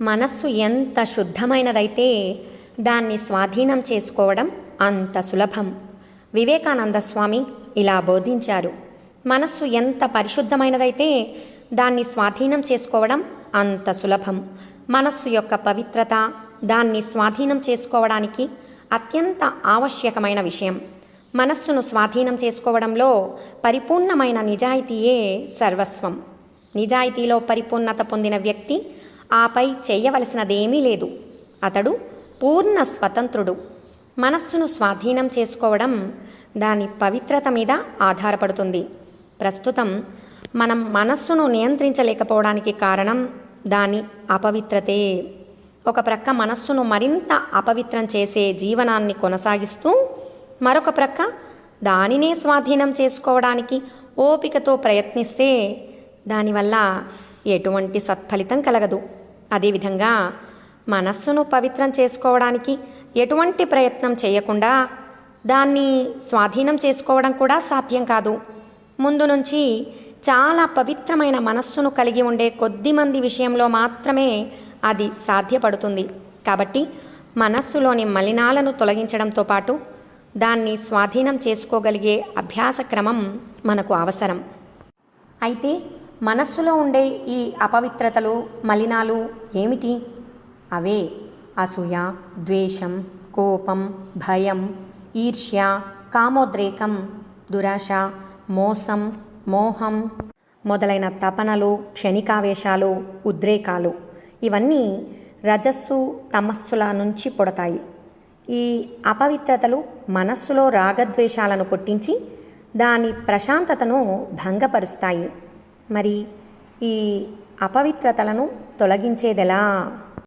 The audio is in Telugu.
మనస్సు ఎంత శుద్ధమైనదైతే దాన్ని స్వాధీనం చేసుకోవడం అంత సులభం. వివేకానంద స్వామి ఇలా బోధించారు. మనస్సు ఎంత పరిశుద్ధమైనదైతే దాన్ని స్వాధీనం చేసుకోవడం అంత సులభం. మనస్సు యొక్క పవిత్రత దాన్ని స్వాధీనం చేసుకోవడానికి అత్యంత ఆవశ్యకమైన విషయం. మనస్సును స్వాధీనం చేసుకోవడంలో పరిపూర్ణమైన నిజాయితీయే సర్వస్వం. నిజాయితీలో పరిపూర్ణత పొందిన వ్యక్తి ఆపై చేయవలసినదేమీ లేదు. అతడు పూర్ణ స్వతంత్రుడు. మనస్సును స్వాధీనం చేసుకోవడం దాని పవిత్రత మీద ఆధారపడుతుంది. ప్రస్తుతం మనం మనస్సును నియంత్రించలేకపోవడానికి కారణం దాని అపవిత్రతే. ఒక ప్రక్క మనస్సును మరింత అపవిత్రం చేసే జీవనాన్ని కొనసాగిస్తూ మరొక ప్రక్క దానినే స్వాధీనం చేసుకోవడానికి ఓపికతో ప్రయత్నిస్తే దానివల్ల ఎటువంటి సత్ఫలితం కలగదు. అదేవిధంగా మనస్సును పవిత్రం చేసుకోవడానికి ఎటువంటి ప్రయత్నం చేయకుండా దాన్ని స్వాధీనం చేసుకోవడం కూడా సాధ్యం కాదు. ముందు నుంచి చాలా పవిత్రమైన మనస్సును కలిగి ఉండే కొద్ది మంది విషయంలో మాత్రమే అది సాధ్యపడుతుంది. కాబట్టి మనస్సులోని మలినాలను తొలగించడంతో పాటు దాన్ని స్వాధీనం చేసుకోగలిగే అభ్యాస క్రమం మనకు అవసరం. అయితే మనస్సులో ఉండే ఈ అపవిత్రతలు మలినాలు ఏమిటి? అవే. అసూయ ద్వేషం కోపం భయం ఈర్ష్య కామోద్రేకం దురాశ మోసం మోహం మొదలైన తపనలు క్షణికావేశాలు ఉద్రేకాలు. ఇవన్నీ రజస్సు తమస్సుల నుంచి పుడతాయి. ఈ అపవిత్రతలు మనస్సులో రాగద్వేషాలను పుట్టించి దాని ప్రశాంతతను భంగపరుస్తాయి. మరి ఈ అపవిత్రతలను తొలగించేదెలా?